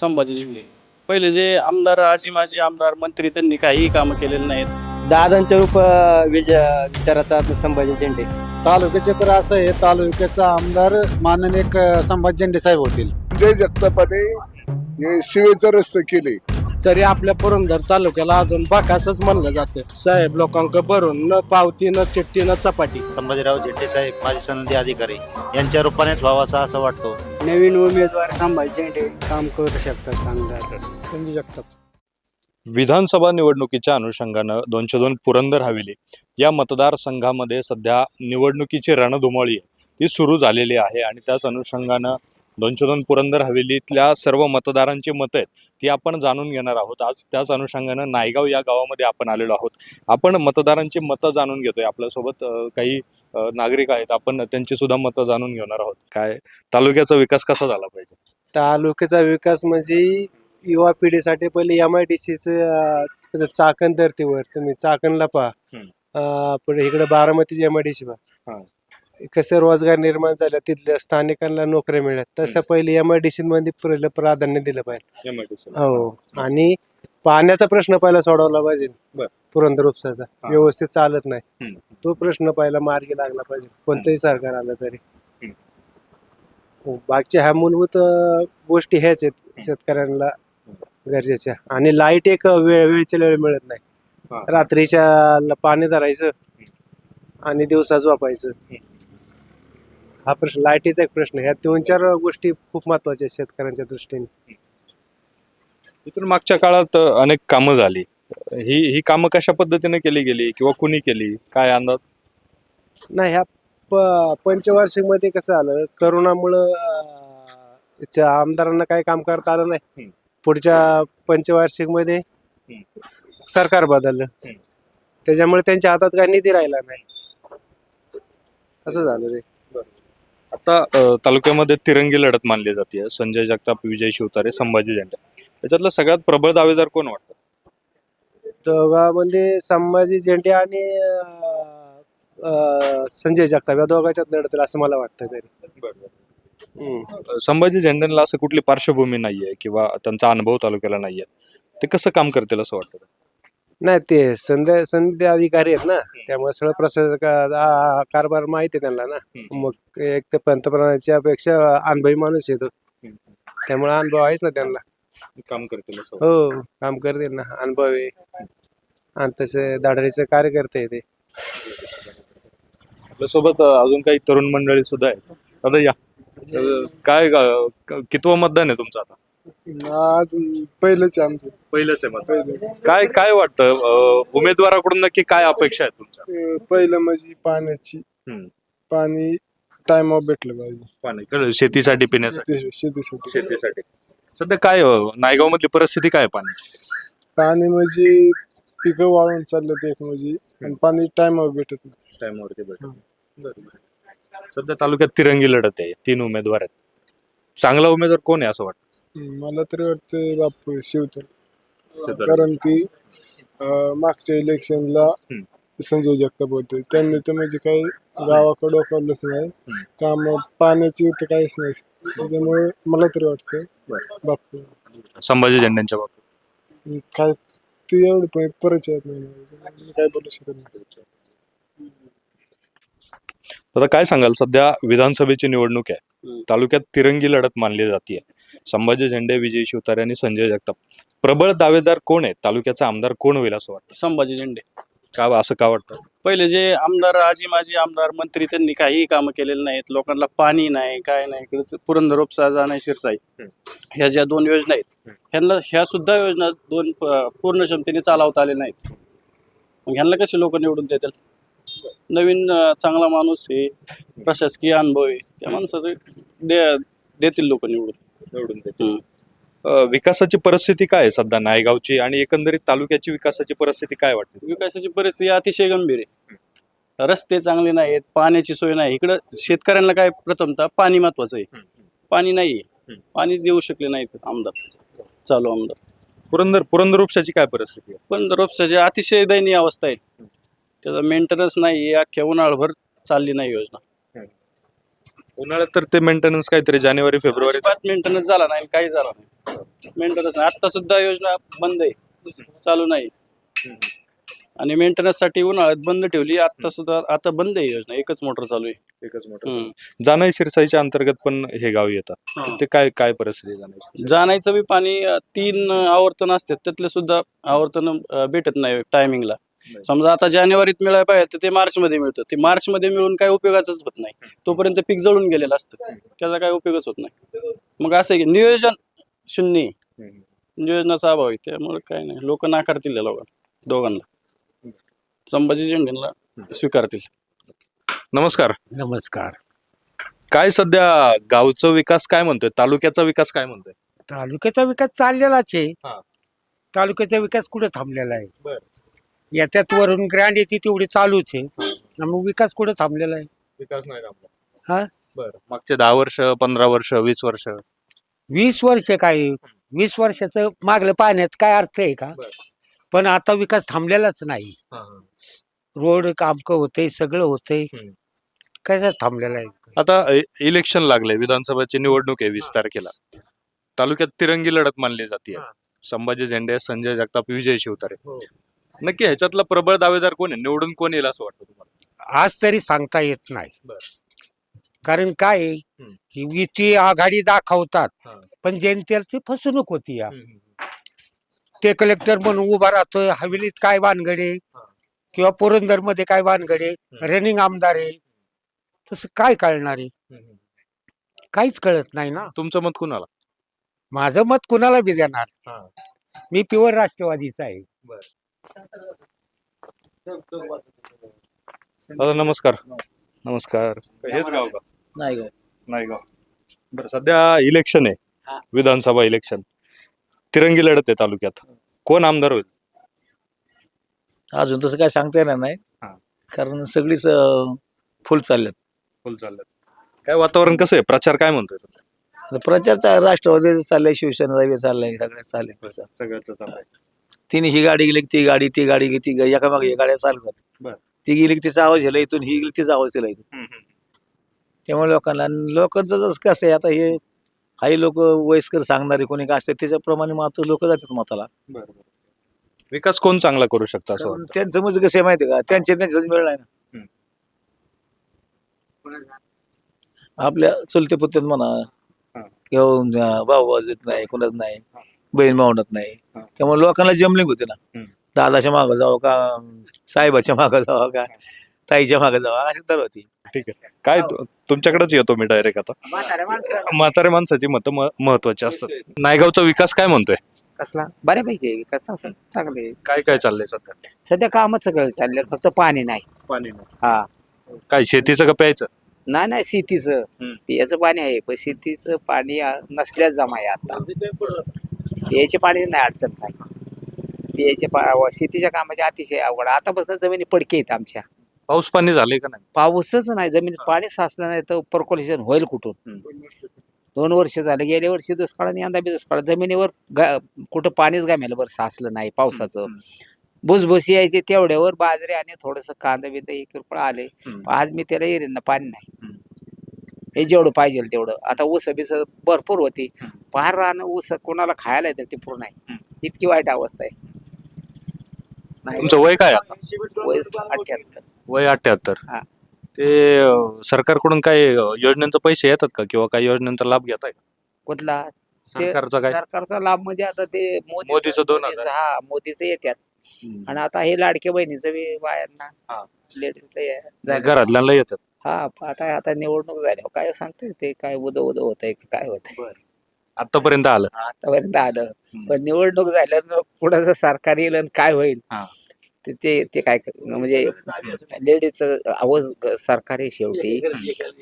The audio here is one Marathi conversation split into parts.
संभाजी जिल्हे पहिले जे आमदार आजी माजी आमदार मंत्री त्यांनी काहीही कामं केलेली नाहीत. दादांच्या रूप विजय विचाराचा संभाजी झेंडे. तालुक्याचे तर असं आहे तालुक्याचा आमदार माननीय क- संभाजी झेंडे साहेब होतील. जय जगतापाने हे शिवेचे रस्ते केले. तरी आपल्या पुरंदर तालुक्याला अजून बाकासच म्हणलं जातं. साहेब लोकांक भरून न पावती न चिठ्ठी न चपाटी. संभाजीराव झेंडे साहेब माजी सनदी अधिकारी यांच्या रूपानेच व्हावासा असं वाटतो. नवीन उमेदवार संभाजी झेंडे काम करू शकतात चांगलं. संजय जगताप विधानसभा निवडणुकीच्या अनुषंगानं दोनशे दोन पुरंदर हवेली. या मतदारसंघामध्ये सध्या निवडणुकीची रणधुमाळी ती सुरू झालेली आहे आणि त्याच अनुषंगानं दोनशे दोन पुरंदर हवेलीतल्या सर्व मतदारांची मतं आहेत ती आपण जाणून घेणार आहोत. आज त्याच अनुषंगानं नायगाव या गावामध्ये आपण आलेलो आहोत. आपण मतदारांची मतं जाणून घेतोय. आपल्यासोबत काही नागरिक आहेत. आपण त्यांची सुद्धा मतं जाणून घेणार आहोत. काय तालुक्याचा विकास कसा झाला पाहिजे? तालुक्याचा विकास म्हणजे युवा पिढीसाठी पहिले एम आय डी सीचं चाकण धर्तीवर. तुम्ही चाकणला पहा. पुढे इकडे बारामतीची एम आय डी सी. पहा. कसे रोजगार निर्माण झाले तिथल्या स्थानिकांना नोकऱ्या मिळत. तसं पहिले एम आय डी सी मध्ये पहिलं प्राधान्य दिलं पाहिजे. MIDC. हो. आणि पाण्याचा प्रश्न पहिला सोडवला पाहिजे. बर. पुरंदर उपसाचा. व्यवस्थित चालत नाही. हम्म. तो प्रश्न पहिला मार्गी लागला पाहिजे. कोणतंही सरकार आलं तरी. हम्म. हो, बाकीच्या ह्या मूलभूत अं, गोष्टी ह्याच आहेत शेतकऱ्यांना गरजेच्या. आणि लाइट एक वेळ वेळच्या वेळ मिळत हा. नाही रात्रीच्या ल- पाणी धरायचं आणि दिवसा झोपायचं. हा प्रश्न लाईटीचा एक प्रश्न ह्या दोन चार गोष्टी खूप महत्त्वाच्या आहेत शेतकऱ्यांच्या दृष्टीने. इथून मागच्या काळात अनेक कामं झाली. ही ही कामं कशा पद्धतीने केली गेली किंवा कुणी केली? काय अंदाज? नाही ह्या प पंचवार्षिकमध्ये कसं आलं? करोनामुळं अं, च्या आमदारांना काही काम करता आलं नाही. हम्म. पुढच्या पंचवार्षिकमध्ये. सरकार बदललं. हम्म. त्याच्यामुळे त्यांच्या हातात काही निधी राहिला नाही. असं झालं ते आता अ, तालुक्यामध्ये तिरंगी लढत मानली जाते संजय जगताप विजय शिवतारे संभाजी झेंडे. त्याच्यातलं सगळ्यात प्रबळ दावेदार कोण वाटतं? दोघांमध्ये संभाजी झेंडे आणि अं, अं, संजय जगताप या दोघांच्यात लढतील असं मला वाटतं तरी. हम्म. संभाजी झेंडेला असं कुठली पार्श्वभूमी नाहीये किंवा त्यांचा अनुभव तालुक्याला नाहीये. ते कसं काम करतील असं वाटतं? नाही ते संध्या संधी अधिकारी आहेत ना त्यामुळे सगळं प्रशासक कारभार माहिती आहे त्यांना ना. मग एक ते पंतप्रधानाच्या अपेक्षा अनुभवी माणूस येतो त्यामुळे अनुभव आहेच ना त्यांना. काम करतील असं हो काम करतील ना. अनुभव आहे. आणि तसे दाढरीचे कार्यकर्ते आहे ते. आपल्यासोबत अ, अजून काही तरुण मंडळी सुद्धा आहेत. आता या. अ, काय ग- क- कितवं मतदान आहे तुमचं आता? आज पहिलंच आहे आमचं. पहिलंच आहे काय काय वाटतं? अ, उमेदवाराकडून नक्की काय अपेक्षा आहे तुमच्या? अं, पहिलं म्हणजे पाण्याची. हम्म. पाणी टाइमवर भेटलं पाहिजे. पाणी कळलं, शेतीसाठी पिण्यासाठी. शेती- शेतीसाठी. शेतीसाठी. सध्या काय नायगाव मधली परिस्थिती काय आहे पाण्याची? पाणी म्हणजे पिकं वाळून चाललं ते एक म्हणजे. आणि पाणी टाइमवर भेटत नाही. टाइमवरती भेटत सध्या तालुक्यात तिरंगी लढत आहे. तीन उमेदवार आहेत. चांगला उमेदवार कोण आहे असं वाटतं? मला तरी वाटतं बापू शिवतर कारण की अं, मागच्या इलेक्शनला हम्म. संजय जगताप होते. त्यांनी तर म्हणजे काही गावाकडं डोकावलंच नाही. काम पाण्याची तर काहीच नाही. त्याच्यामुळे मला तरी वाटतं बापू संभाजी झेंड्यांच्या बाबतीत. काय ते एवढं पण नाही. मला. मी काय बोलू शकत नाही. आता काय सांगाल? सध्या विधानसभेची निवडणूक आहे. तालुक्यात तिरंगी लढत मानली जाते संभाजी झेंडे विजय शिवतारे आणि संजय जगताप. प्रबळ दावेदार कोण आहे तालुक्याचा आमदार कोण होईल असं वाटतं? संभाजी झेंडे. का असं का वाटतं? पहिले जे आमदार आजी माजी आमदार मंत्री त्यांनी काहीही कामं केलेली नाहीत. लोकांना पाणी नाही काय नाही पुरंदर उपसा शिरसाई. ह्या ज्या दोन योजना आहेत ह्यांना ह्या सुद्धा योजना दोन पूर्ण क्षमतेने चालवता आले नाहीत. मग ह्यांना कसे लोक निवडून देतील? नवीन चांगला माणूस आहे प्रशासकीय अनुभव आहे त्या माणसाचे दे देतील लोक निवडून. निवडून. अं, विकासाची परिस्थिती काय आहे सध्या नायगावची आणि एकंदरीत तालुक्याची विकासाची परिस्थिती काय वाटते? विकासाची परिस्थिती अतिशय गंभीर आहे. रस्ते चांगले नाहीत पाण्याची सोय नाही. इकडं शेतकऱ्यांना काय प्रथमतः पाणी महत्वाचं आहे. पाणी नाही हम्म. पाणी देऊ शकले नाहीत आमदार. चालू आमदार. पुरंदर पुरंदर उपशाची काय परिस्थिती आहे? पण रोपसाची अतिशय दयनीय अवस्था आहे. त्याचा मेंटेनन्स नाही अख्ख्या उन्हाळभर चालली नाही योजना. उन्हाळ्यात तर ते मेंटेनन्स काहीतरी जानेवारी फेब्रुवारी. अजिबात मेंटेनन्स झाला नाही काही झाला नाही. मेंटेनन्स नाही. आता सुद्धा योजना बंद आहे. चालू नाही. आणि मेंटेनन्ससाठी उन्हाळ्यात बंद ठेवली आता सुद्धा आता बंद आहे योजना. एकच मोटर चालू आहे. एकच मोठं हम्म. जानाई शिरसाईच्या अंतर्गत पण हे गाव येतात. हा. ते काय काय परिस्थिती आहे जानाई जाण्याचं बी पाणी अं, तीन अं, आवर्तन असतात. त्यातले सुद्धा आवर्तन अं, भेटत नाही टायमिंगला. समजा आता जानेवारीत मिळायला पाहिजे तर ते मार्च मध्ये मिळतं. ते मार्च मध्ये मिळून काही उपयोगाच होत नाही. तोपर्यंत पीक जळून गेलेलं असतं. त्याचा काही उपयोगच होत नाही. मग असं आहे की नियोजन शून्य आहे. नियोजनाचा अभाव आहे. त्यामुळे काय नाही. लोक नाकारतील या लोकांना दोघांना. संभाजी झेंडेला स्वीकारतील. नमस्कार. नमस्कार. काय सध्या गावचा विकास काय म्हणतोय? तालुक्याचा विकास काय म्हणतोय? तालुक्याचा विकास चाललेलाच आहे. तालुक्याचा विकास कुठे थांबलेला आहे? याच्यात वरून ग्रँड येते तेवढी चालूच आहे. मग विकास कुठे थांबलेला आहे? विकास नाही हा? बरं. मागचे दहा वर्ष पंधरा वर्ष वीस वर्ष. वीस वर्ष काय? वीस वर्षाचं मागलं पाहण्यात काय अर्थ आहे का? बर. पण आता विकास थांबलेलाच नाही. रोड कामकं होते सगळं होतंय. हम्म. काय थांबलेला आहे? आता इ- इलेक्शन लागले विधानसभेची निवडणूक आहे वीस तारखेला. तालुक्यात तिरंगी लढत मानली जाते संभाजी झेंडे संजय जगताप विजय शिवतारे. हो. नक्की ह्याच्यातला प्रबळ दावेदार कोण आहे? निवडून कोण येईल असं वाटतं तुम्हाला? आज तरी सांगता येत नाही. कारण काय आहे, हम्म. ही युती आघाडी दाखवतात. हा. पण जनतेची फसवणूक होती या. ते कलेक्टर म्हणून उभा राहतोय. हवेलीत काय वानगडे? हा. किंवा पुरंदरमध्ये काय वानगडे? रनिंग आमदार आहे. तसं काय कळणार आहे? काहीच कळत नाही ना. तुमचं मत कुणाला? माझं मत कुणाला बी देणार? हा. मी प्युअर राष्ट्रवादीचा आहे. दादा नमस्कार. नमस्कार. हेच गाव का? नाही गाव. नाही गाव. बरं सध्या इलेक्शन आहे. हा. विधानसभा इलेक्शन. तिरंगी लढत आहे तालुक्यात. कोण आमदार होईल? अजून तसं काय सांगता येणार नाही. हा. कारण सगळीच फुल चालल्यात. फुल चाललं काय वातावरण कसं आहे? प्रचार काय म्हणतोय? आता प्रचार चा- राष्ट्रवादीचा चाललाय शिवसेनेचा बी चाललाय सगळ्या चाललंय प्रचार. सगळ्याचं चाललंय. तिने ही गाडी गेली की ती गाडी ती गाडी गेली ती गा- एका मागे गाड्या चालत बर. जातात ती गेली की तिचा आवाज गेला इथून ही गेली तिचा आवाज दिला इथून. त्यामुळे लोकांना आणि लोकांचं जसं कसं आहे आता हे काही लोक वयस्कर सांगणारे कोणी काय असते त्याच्याप्रमाणे मात्र लोक जातात मताला. विकास कोण चांगला करू शकतो असं कारण वाटतं? त्यांचं म्हणजे कसं आहे माहिती आहे का? त्यांचे त्यांच्याच मिळ नाही ना. आपल्या चुलते पुत्यात म्हणा हा. किंवा भाऊ वाजत नाही कोणाच नाही. बहीण मावणत नाही. त्यामुळे लोकांना जमलिंग होते ना. दादाच्या मागं जावं का साहेबाच्या मागं जावं का ताईच्या मागं जावं अशी तर होती. ठीक आहे. काय तु- तुमच्याकडेच येतो मी डायरेक्ट आता. म्हाताऱ्या माणसाची मतं म- महत्वाची असतात. नायगावचा विकास काय म्हणतोय? कसला? बऱ्यापैकी आहे. विकास असं चांगले आहे. काय काय चाललंय सध्या? सध्या कामच सगळं चाललं फक्त पाणी नाही. पाणी हा. काय शेतीचं का प्यायचं? नाही नाही शेतीचं. हम्म. पियाचं पाणी आहे पण शेतीचं पाणी आ, नसल्यास जमा आहे आता. पियाचे पाणी नाही अडचण काय. पियाचे पा शेतीच्या कामाचे अतिशय अवघड आतापासून जमिनी पडके आहेत आमच्या. पाऊस पाणी झालंय का नाही? पाऊसच नाही. जमिनीत पाणी साचलं नाही तर पर्कोलेशन होईल कुठून? दोन वर्ष झाले गेल्या वर्षी दुष्काळ आणि यंदा बी दुष्काळ. जमिनीवर कुठं पाणीच गामेलं बरं साचलं नाही पावसाचं. भुसभुस यायचे तेवढ्यावर बाजरी आणि थोडस कांदा बिंदा रुपये आले आज मी त्याला येईन पाणी नाही. हे जेवढं पाहिजे तेवढं. आता ऊस बिस भरपूर होती. फार राहणं ऊस कोणाला खायला येतं टिपूर नाही इतकी वाईट अवस्था आहे. तुमचं वय काय आता? वयस अठ्याहत्तर. वय अठ्याहत्तर. हा. ते अं, सरकारकडून काही अं, योजनांचे पैसे येतात का? किंवा काही योजनांचा लाभ घेताय का? कुठला? ते सरकारचा काय? सरकारचा लाभ म्हणजे आता ते मोदीचं- मोदीचं दोन हजार. मोदीचं- हा मोदीचं येतात आणि आता हे लाडक्या बहिणीचं बी बायांना हा. लेडीजला हे झालं. घरातल्यांना येतात. हा आता आता निवडणूक झाल्यावर काय सांगताय ते काय उद उद होत आहे काय होत आहे आतापर्यंत आलं. आतापर्यंत आलं. पण निवडणूक झाल्यावर कुणाचं सरकार येईल आणि काय होईल हा. ते ते ते काय म्हणजे लेडीजचं आवाज सरकार आहे शेवटी.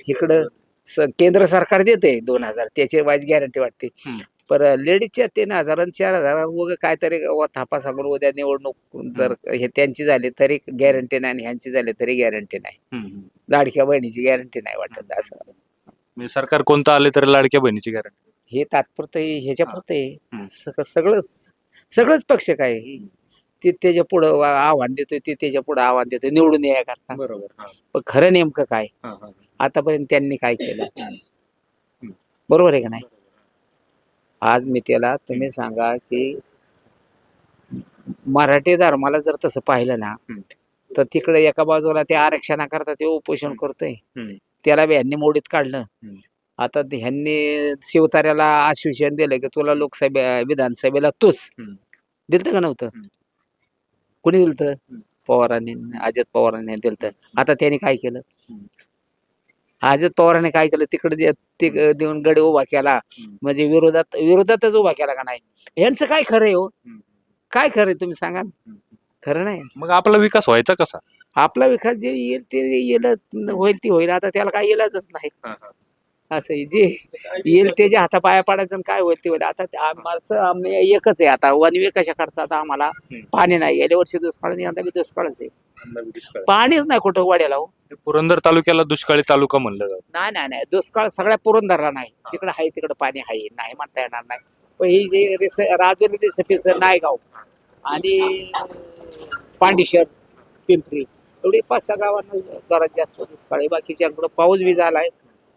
इकडं केंद्र सरकार देते दोन हजार. त्याची वाईज गॅरंटी वाटते. पर लेडीजच्या तीन हजार चार हजार वगैरे काहीतरी व थापा सांगून उद्या निवडणूक जर हे त्यांची झाली तरी गॅरंटी नाही आणि ह्यांची झाली तरी गॅरंटी नाही. लाडक्या बहिणीची गॅरंटी नाही वाटत असं. म्हणजे सरकार कोणतं आले तरी लाडक्या बहिणीची गॅरंटी हे तात्पुरतं आहे, ह्याच्यापुरतं आहे हम्म. सग- सगळंच सगळंच पक्ष काय ते त्याच्या पुढं वा- आव्हान देतोय ते त्याच्या पुढं आव्हान देतोय निवडून या करता. बरोबर पण खरं नेमकं काय? आतापर्यंत त्यांनी काय केलं? बरोबर आहे का नाही? आज मी त्याला तुम्ही सांगा की मराठी धर्माला जर तसं पाहिलं ना हम्म. तर तिकडे एका बाजूला ते आरक्षणाकरता ते उपोषण करतोय. त्याला बी ह्यांनी मोडीत काढलं. आता ह्यांनी शिवतार्याला आश्वासन दिलं की तुला लोकसभे विधानसभेला तूच. दिलत का नव्हतं. कुणी दिलत? पवारांनी अजित पवारांनी दिलत. आता त्यांनी काय केलं? अजित पवारांनी काय केलं? तिकडे जे ते देऊन गड उभा केला. म्हणजे विरोधात विरोधातच उभा केला का नाही? यांचं काय खरं आहे हो? काय खरं आहे तुम्ही सांगा ना खरं नाही. मग आपला विकास व्हायचा कसा? आपला विकास जे येईल ते येईल होईल ती होईल. आता त्याला काय येईलच नाही. असं. जे येईल त्याच्या हातापाया पाडायचं आणि काय होईल ते होईल. आता आमचं आम्ही एकच आहे आता. वनवे कशा करतात आम्हाला? पाणी नाही. गेल्या वर्षी दुष्काळ बी दुष्काळच आहे. पाणीच नाही कुठं वाड्याला हो. पुरंदर तालुक्याला दुष्काळी तालुका म्हणलं जातं. नाही नाही नाही. दुष्काळ सगळ्या पुरंदरला नाही. जिकडे आहे तिकडे पाणी आहे. नाही म्हणता येणार नाही. पण ही जे राजुरी रिसपीच नायगाव. आणि पांडिशर पिंपरी. एवढी पाच सहा गावांना जरा जास्त दुष्काळ. आहे बाकीच्याकडं पाऊस बी झालाय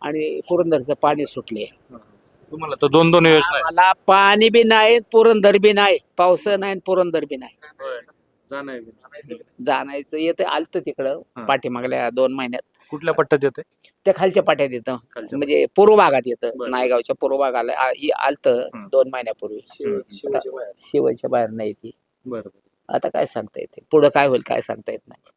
आणि पुरंदरचं पाणी सुटले तुम्हाला तर दोन दोन योजना मला पाणी बी नाही पुरंदर बी नाही पावस नाही आणि पुरंदर बी नाही. जाणायचं येतं आलतं तिकडं हा. पाठीमागल्या दोन महिन्यात. कुठल्या पट्ट्यात येते त्या खालच्या पाट्यात येतं. खालच्या म्हणजे पूर्व भागात येतं. बरं. नायगावच्या पूर्व भागाला आ- इ- आलतं हं. दोन महिन्यापूर्वी. आता शिवायच्या बाहेर नाही ती. बरोबर. आता काय सांगता येते? पुढं काय होईल काय सांगता येत नाही.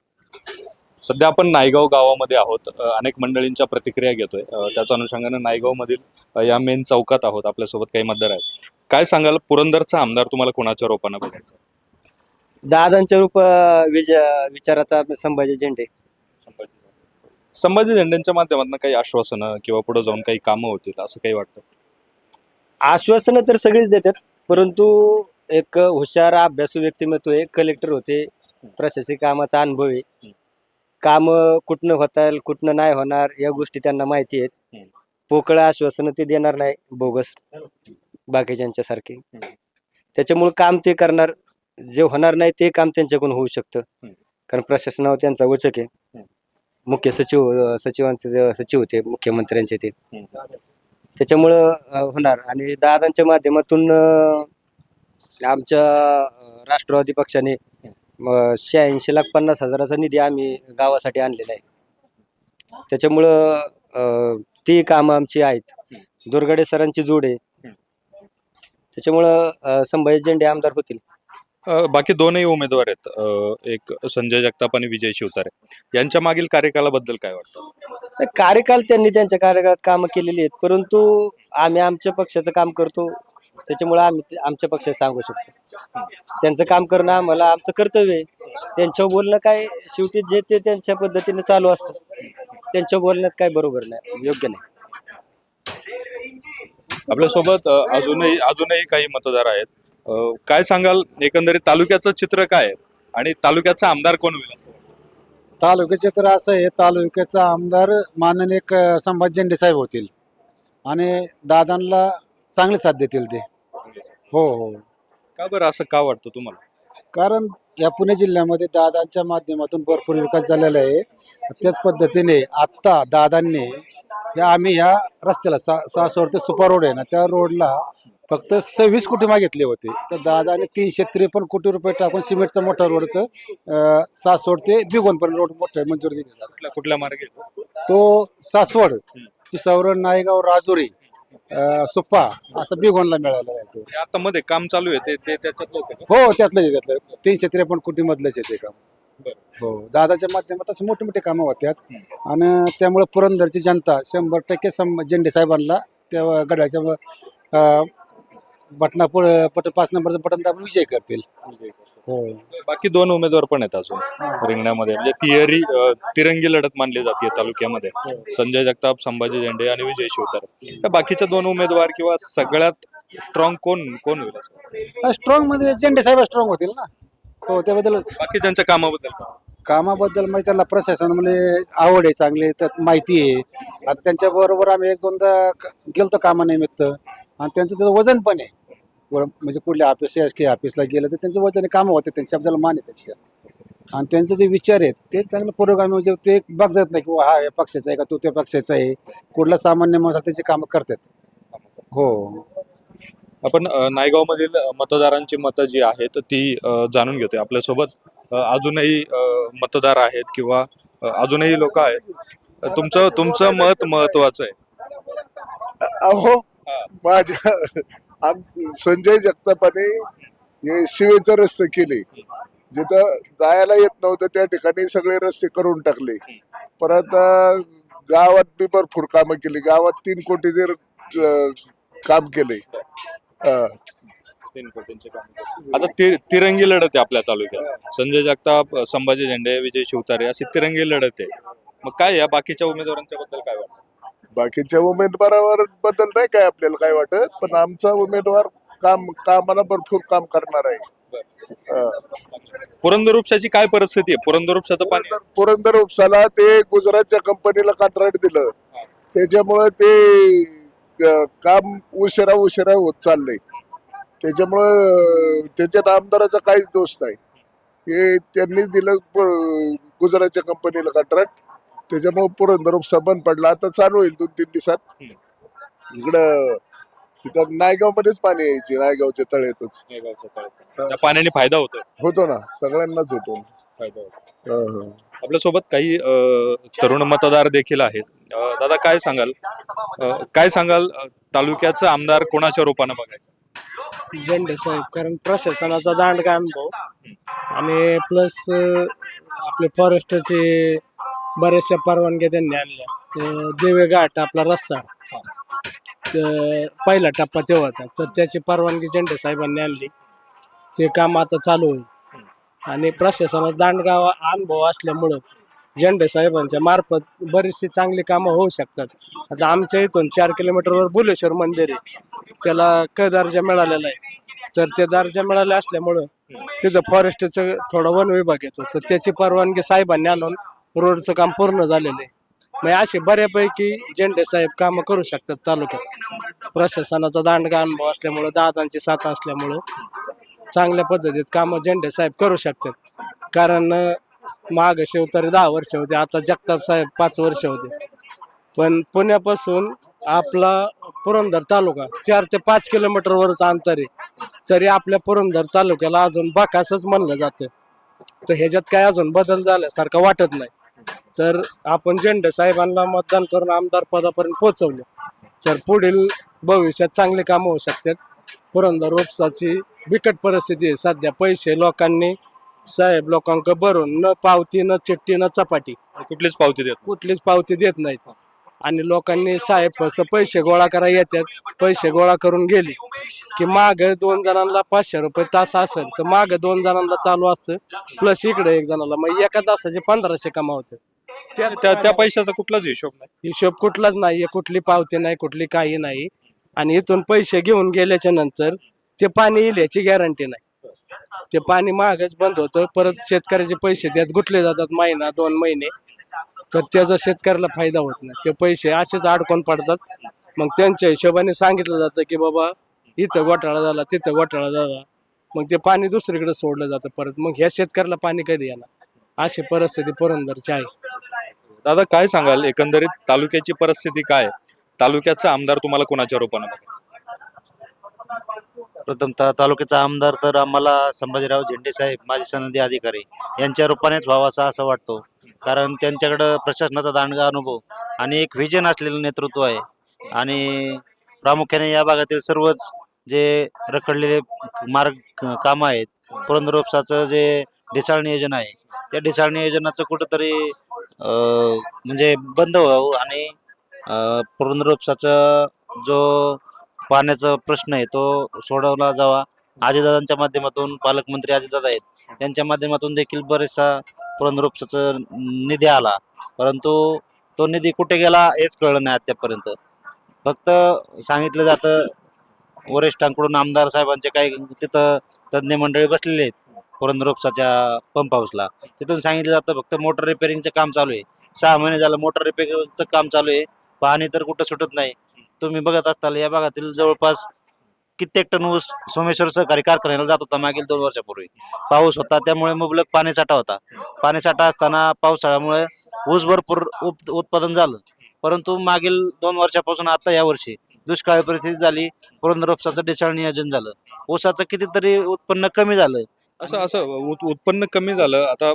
सध्या आपण नायगाव गावामध्ये आहोत. अ, अनेक मंडळींच्या प्रतिक्रिया घेतोय. अ, त्याच अनुषंगानं नायगाव मधील या मेन चौकात आहोत. आपल्यासोबत काही मतदार आहेत. काय सांगाल? पुरंदरचा आमदार तुम्हाला कोणाच्या रोपानं बघायचा दादांच्या रूप विज विचाराचा संभाजी झेंडे. संभाजी झेंड्यांच्या माध्यमातून काही आश्वासनं किंवा पुढे जाऊन काही कामं होतील असं काही वाटतं? आश्वासनं तर सगळीच देतात. परंतु एक हुशार अभ्यासू व्यक्तिमत्व आहे कलेक्टर होते प्रशासकीय कामाचा अनुभव आहे. काम कुठनं होतील कुठनं नाही होणार या गोष्टी त्यांना माहिती आहेत. पोकळ आश्वासनं ते देणार नाही बोगस बाकीच्यांच्या सारखे. त्याच्यामुळे काम ते करणार जे होणार नाही ते काम त्यांच्याकडून होऊ शकतं. कारण प्रशासनावर त्यांचा वचक आहे. मुख्य सचिव सचिवांचे सचिव होते मुख्यमंत्र्यांचे ते. त्याच्यामुळं होणार. आणि दादांच्या माध्यमातून आमच्या राष्ट्रवादी पक्षाने शहाऐंशी लाख पन्नास हजाराचा निधी आम्ही गावासाठी आणलेला आहे. त्याच्यामुळं ती कामं आमची आहेत. दुर्गाडे सरांची जोड आहे. त्याच्यामुळं संभाजी झेंडे आमदार होतील. बाकी दोनही उमेदवार आहेत. एक संजय जगताप आणि विजय शिवतारे. यांच्या मागील कार्यकालाबद्दल काय वाटतं? कार्यकाल त्यांनी त्यांच्या कार्यकाळात कामं केलेली आहेत. परंतु आम्ही आमच्या पक्षाचं काम करतो. त्याच्यामुळे आम्ही ते- आमच्या पक्षात सांगू शकतो. त्यांचं काम करणं आम्हाला आमचं कर्तव्य आहे. त्यांच्यावर बोलणं काय शेवटी जे ते त्यांच्या पद्धतीने चालू असतं. त्यांच्या बोलण्यात काय बरोबर नाही योग्य नाही. आपल्यासोबत अ, अजूनही अजूनही काही मतदार आहेत. अ, काय सांगाल एकंदरीत तालुक्याचं चित्र काय आहे? आणि तालुक्याचा आमदार कोण होईल? असं वाटतं? तालुक्याचे तर असं आहे तालुक्याचा आमदार माननीय एक संभाजी झेंडे साहेब होतील. आणि दादांना चांगले साथ देतील ते. हो हो. का बरं असं का वाटतं तुम्हाला? कारण या पुणे जिल्ह्यामध्ये दादांच्या माध्यमातून भरपूर विकास झालेला आहे. त्याच पद्धतीने आत्ता दादांनी या आम्ही ह्या रस्त्याला सा सासवड ते सुपर रोड आहे ना त्या रोडला फक्त सव्वीस कोटी मागितले होते. तर दादाने तीनशे त्रेपन्न कोटी रुपये टाकून सिमेंटचं मोठं रोडचं अं, सासवड ते बिगोनपर्यंत रोड मोठं मंजूर दिले कुठल्या कुठल्या मार्गे? तो सासवड पिसावरण नायगाव राजुरी सुप्पा असं बिगोनला मिळालेला आहे तो. आता मध्ये काम चालू आहे ते ते त्याच्यातलंच आहे का? हो त्यातलं आहे, त्यातलं. तीनशे त्रेपन्न कोटी मधलंच आहे ते काम. हो दादाच्या माध्यमात असे मोठे मोठे कामं होत्यात आणि त्यामुळे पुरंदरची जनता शंभर टक्के सम झेंडे साहेबांना त्या गडाच्या अं, बटना बटन पाच नंबरचं बटन दाबून विजय करतील. बाकी दोन उमेदवार पण आहेत अजून रिंगणामध्ये. म्हणजे तिहेरी तिरंगी लढत मानली जाते तालुक्यामध्ये. संजय जगताप संभाजी झेंडे आणि विजय शिवतारे. त्या बाकीच्या दोन उमेदवार किंवा सगळ्यात स्ट्रॉंग कोण कोण होईल? स्ट्रॉंगमध्ये झेंडे साहेब स्ट्रॉंग होतील ना? हो त्याबद्दल बाकीच्यांच्या कामाबद्दल? काय? कामाबद्दल म्हणजे त्यांना प्रशासनामध्ये आवड आहे चांगली त्यात माहिती आहे. आता त्यांच्या बरोबर आम्ही एक दोनदा गेलतो कामानिमित्त. आणि त्यांचं त्याचं वजन पण आहे. म्हणजे कुठल्या ऑफिस के ऑफिसला गेलं तर त्यांचं वजन कामं होते त्यांच्या शब्दाला मान आहे त्यापेक्षा. आणि त्यांचे जे विचार आहेत ते चांगलं पुरोगामी म्हणजे ते बघतात नाही की हा या पक्षाचा आहे का? तो त्या पक्षाचा आहे. कुठला सामान्य माणूस त्याची कामं करतात. हो. आपण अ, नायगावमधील अ, मतदारांची मतं जी आहेत ती जाणून घेतोय. आपल्यासोबत अजूनही मतदार आहेत किंवा अजूनही लोक आहेत. तुमचं तुमचं मत महत्वाचं आहे. अहो माझ्या आम- संजय जगतापाने हे शिवेचं रस्ते केले. जिथं जायला येत नव्हतं त्या ठिकाणी सगळे रस्ते करून टाकले. परत गावात बी भरपूर कामं केली. गावात तीन कोटी जर काम केले. आता ति- तिरंगी लढत आहे आपल्या तालुक्यात. संजय जगताप संभाजी झेंडे विजय शिवतारे अशी तिरंगी लढत आहे. मग काय या बाकीच्या उमेदवारांच्या बद्दल काय वाटतं? बाकीच्या उमेदवारावर बद्दल नाही काय आपल्याला काय वाटत पण आमचा उमेदवार काम कामाला भरपूर काम करणार आहे. पुरंदर उपशाची काय परिस्थिती आहे? पुरंदर उपशाचं पाणी पुरंदर उपसाला ते गुजरातच्या कंपनीला कॉन्ट्रॅक्ट दिलं. त्याच्यामुळं ते काम उशिरा उशिरा होत चाललंय. त्याच्यामुळं त्याच्यात आमदाराचा काहीच दोष नाही. हे त्यांनीच दिलं गुजरातच्या कंपनीला कॉन्ट्रॅक्ट त्याच्यामुळे पुरंदर उपसा बंद पडला. आता चालू होईल दोन तीन दिवसात. इकडं इथं नायगाव मध्येच पाणी यायचे नायगावच्या तळ्यातच त्या पाण्याने फायदा होतो. होतो ना. सगळ्यांनाच होतो. फायदा होतो. हं, हं. आपल्यासोबत काही अ, तरुण मतदार देखील आहेत. अ, दादा काय सांगाल? अ, काय सांगाल? अ, तालुक्याचा आमदार कोणाच्या रूपानं बघायचं? झेंडे साहेब कारण प्रशासनाचा दांडगा अनुभव. आणि प्लस आपले फॉरेस्टचे बऱ्याचशा परवानग्या त्यांनी आणल्या. तर देवे घाट आपला रस्ता. तर पहिला टप्पा तेव्हा होता. तर त्याची परवानगी झेंडे साहेबांनी आणली. ते काम आता चालू होईल आणि प्रशासनात दांडगाव अनुभव असल्यामुळं झेंडे साहेबांच्या मार्फत बरीचशी चांगली कामं होऊ शकतात. आता आमच्या इथून चार किलोमीटरवर बुलेश्वर मंदिर आहे. त्याला क दर्जा मिळालेला आहे. तर ते दर्जा मिळाला असल्यामुळं तिथं फॉरेस्टचं थोडं वन विभाग येतो. तर त्याची परवानगी साहेबांनी आणून रोडचं काम पूर्ण झालेलं आहे. मग असे बऱ्यापैकी जेंडे साहेब कामं करू शकतात तालुक्यात. प्रशासनाचा दांडगा अनुभव असल्यामुळं दादांची साथ असल्यामुळं चांगल्या पद्धतीत कामं झेंडे साहेब करू शकतात. कारण अं, माग शेवतरी दहा वर्ष होते आता जगताप साहेब पाच वर्ष होते. पण पुण्यापासून आपला पुरंदर तालुका चार ते पाच किलोमीटरवरच अंतर आहे. तरी आपल्या पुरंदर तालुक्याला अजून बाकासच म्हणलं जातं. तर ह्याच्यात काय अजून बदल झाल्यासारखं वाटत नाही. तर आपण झेंडे साहेबांना मतदान करून आमदार पदापर्यंत पोहोचवलं. तर पुढील भविष्यात चांगले कामं होऊ शकतात. पुरंदर उपसाची बिकट परिस्थिती आहे. सध्या पैसे लोकांनी साहेब लोकांक भरून न पावती न चिठ्ठी न चपाटी. कुठलीच पावती देत कुठलीच पावती देत नाहीत. आणि लोकांनी साहेब फक्त पैसे गोळा करा येतात पैसे गोळा करून गेले की माग दोन जणांना पाचशे रुपये तास असेल तर माग दोन जणांना चालू असतं. प्लस इकडे एक जणाला. मग एका तासाचे पंधराशे कमावतात. त्या त्या- त्या पैशाचा कुठलाच हिशोब नाही. हिशोब कुठलाच नाहीये. कुठली पावती नाही कुठली काही नाही. आणि इथून पैसे घेऊन गेल्याच्यानंतर ते पाणी येईल याची गॅरंटी नाही. ते पाणी महागच बंद होतं. परत शेतकऱ्याचे पैसे त्यात गुंतले जातात महिना दोन महिने. तर त्याचा शेतकऱ्याला फायदा होत नाही. ते पैसे असेच अडकून पडतात. मग त्यांच्या हिशोबाने सांगितलं जातं की बाबा इथं घोटाळा झाला तिथं घोटाळा झाला. मग ते पाणी दुसरीकडे सोडलं जातं परत. मग ह्या शेतकऱ्याला पाणी कधी येणार? अशी परिस्थिती पुरंदरची आहे. दादा काय सांगाल? एकंदरीत तालुक्याची परिस्थिती काय? तालुक्याचा आमदार तुम्हाला कोणाच्या रूपानं बघायचं? प्रथमतः तालुक्याचा आमदार तर आम्हाला संभाजीराव झेंडे साहेब माजी सनदी अधिकारी यांच्या रूपानेच व्हावासा असं वाटतो. कारण त्यांच्याकडं प्रशासनाचा दांडगा अनुभव आणि एक व्हिजन असलेलं नेतृत्व आहे. आणि प्रामुख्याने या भागातील सर्वच जे रखडलेले मार्ग कामं आहेत पुरंदर उपसाचं जे ढिसाळ नियोजन आहे त्या ढिसाळ नियोजनाचं कुठंतरी म्हणजे बंद व्हावं आणि अं, जो पाण्याचा प्रश्न आहे तो सोडवला जावा. आजीदादांच्या माध्यमातून पालकमंत्री आजीदादा आहेत त्यांच्या माध्यमातून देखील बरेचसा पुरंदर निधी आला. परंतु तो निधी कुठे गेला हेच कळलं नाही आतापर्यंत फक्त सांगितलं जातं वरिष्ठांकडून आमदार साहेबांचे काही तिथं तज्ज्ञ मंडळी बसलेले आहेत. पुरंदर उपसाच्या पंप हाऊसला तिथून सांगितलं जातं फक्त मोटर रिपेअरिंगचं काम चालू आहे. सहा महिने झालं मोटर रिपेअरिंगचं काम चालू आहे. पाणी तर कुठं सुटत नाही. तुम्ही बघत असताल या भागातील जवळपास कित्येक टन ऊस सोमेश्वर सहकारी कारखान्याला जात होता मागील दोन वर्षापूर्वी. पाऊस होता त्यामुळे मुबलक पाणीसाठा होता. पाणीसाठा असताना पावसाळ्यामुळे ऊस भरपूर उप- उत्पादन झालं. परंतु मागील दोन वर्षापासून आता या वर्षी दुष्काळी परिस्थिती झाली. पुरंदर उपसाचं डिसाळ नियोजन झालं. ऊसाचं कितीतरी उत्पन्न कमी झालं. असं असं उत- उत्पन्न कमी झालं. आता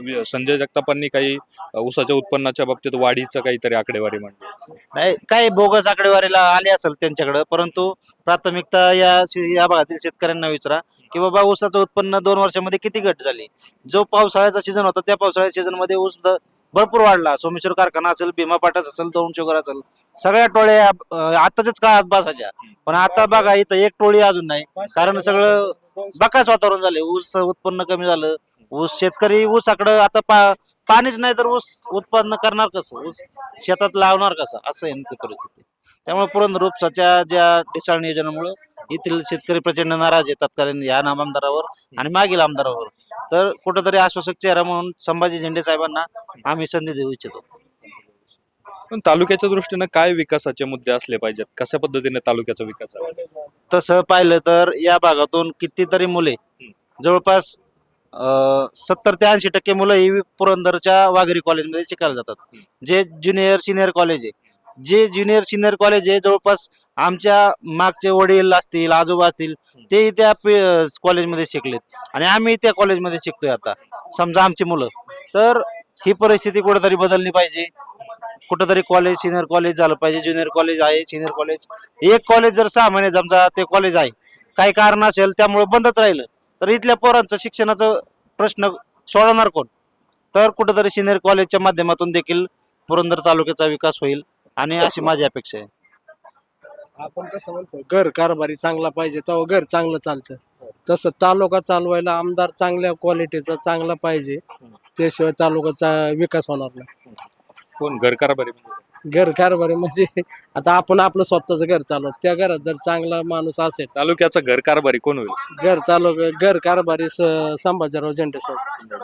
वि- संजय जगतापांनी काही ऊसाच्या उत्पन्नाच्या बाबतीत वाढीचं काहीतरी आकडेवारी मांडली. नाही काही बोगस आकडेवारीला आले असेल त्यांच्याकडे परंतु प्राथमिकता या शे- या भागातील शेतकऱ्यांना विचारा की बाबा ऊसाचं उत्पन्न दोन वर्षामध्ये किती घट झाली? जो पावसाळ्याचा सीझन होता त्या पावसाळ्याच्या सीझनमध्ये ऊस द- भरपूर वाढला. सोमेश्वर कारखाना असेल भीमा पाटास असेल दोन शुगर असेल सगळ्या टोळ्या अं, आताच्याच काळात बसायच्या. पण आता बघा इथं एक टोळी अजून नाही. कारण सगळं बकास वातावरण झाले ऊस उत्पन्न कमी झालं. ऊस शेतकरी ऊसाकडं आता पा पाणीच नाही तर ऊस उत्पन्न करणार कसं? ऊस शेतात लावणार कसं? असं आहे ना ती परिस्थिती. त्यामुळे पुरंदर उपसाच्या ज्या डिसाळ नियोजनामुळं येथील शेतकरी प्रचंड नाराज आहेत तत्कालीन या नाम आमदारावर आणि मागील आमदारावर. तर कुठंतरी आश्वासक चेहरा म्हणून संभाजी झेंडे साहेबांना आम्ही संधी देऊ इच्छितो. पण तालुक्याच्या दृष्टीनं काय विकासाचे मुद्दे असले पाहिजेत? कशा पद्धतीने तालुक्याचा विकास? तसं पाहिलं तर या भागातून कितीतरी मुले जवळपास सत्तर ते ऐंशी टक्के मुलं ही पुरंदरच्या वाघेरी कॉलेजमध्ये शिकायला जातात. जे ज्युनियर सिनियर कॉलेज आहे. जे ज्युनियर सिनियर कॉलेज आहे जवळपास आमच्या मागचे वडील असतील आजोबा असतील ते त्या कॉलेजमध्ये शिकलेत. आणि आम्ही त्या कॉलेजमध्ये शिकतोय आता. समजा आमची मुलं. तर ही परिस्थिती कुठेतरी बदलली पाहिजे. कुठंतरी कॉलेज सिनियर कॉलेज झालं पाहिजे ज्युनियर कॉलेज आहे सिनियर कॉलेज एक कॉलेज जर सहा महिने समजा ते कॉलेज आहे. काही कारण असेल त्यामुळे बंदच राहिलं. तर इथल्या पोरांचं शिक्षणाचं प्रश्न सोडवणार कोण? तर कुठंतरी सिनियर कॉलेजच्या माध्यमातून देखील पुरंदर तालुक्याचा विकास होईल आणि अशी माझी अपेक्षा आहे. आपण कसं म्हणतो घर कारभारी चांगला पाहिजे तेव्हा घर चांगलं चालतं. तसं तालुका चालवायला आमदार चांगल्या क्वालिटीचा चांगला पाहिजे त्याशिवाय तालुक्याचा विकास होणार नाही. कोण? घरकारभारी म्हणजे? घर कारभारी म्हणजे आता आपण आपलं स्वतःचं घर चालवत. त्या घरात जर चांगला माणूस असेल तालुक्याचा घरकारभारी कोण होईल? घर तालुका घर कारभारी स- संभाजीराव झेंडे साहेब.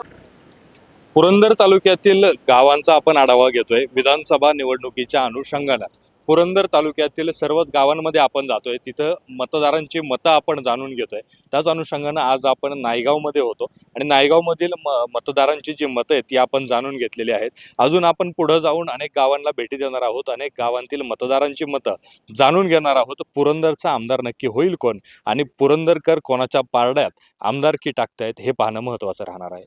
पुरंदर तालुक्यातील गावांचा आपण आढावा घेतोय. विधानसभा निवडणुकीच्या अनुषंगानं. पुरंदर तालुक्यातील सर्वच गावांमध्ये आपण जातोय. तिथं मतदारांची मतं आपण जाणून घेतोय. त्याच अनुषंगानं आज आपण नायगावमध्ये होतो. आणि नायगावमधील म मतदारांची जी मतं आहेत ती आपण जाणून घेतलेली आहेत. अजून आपण पुढं जाऊन अनेक गावांना भेटी देणार आहोत. अनेक गावांतील मतदारांची मतं जाणून घेणार आहोत. पुरंदरचा आमदार नक्की होईल कोण? आणि पुरंदरकर कोणाच्या पारड्यात आमदारकी टाकतायत हे पाहणं महत्त्वाचं राहणार आहे.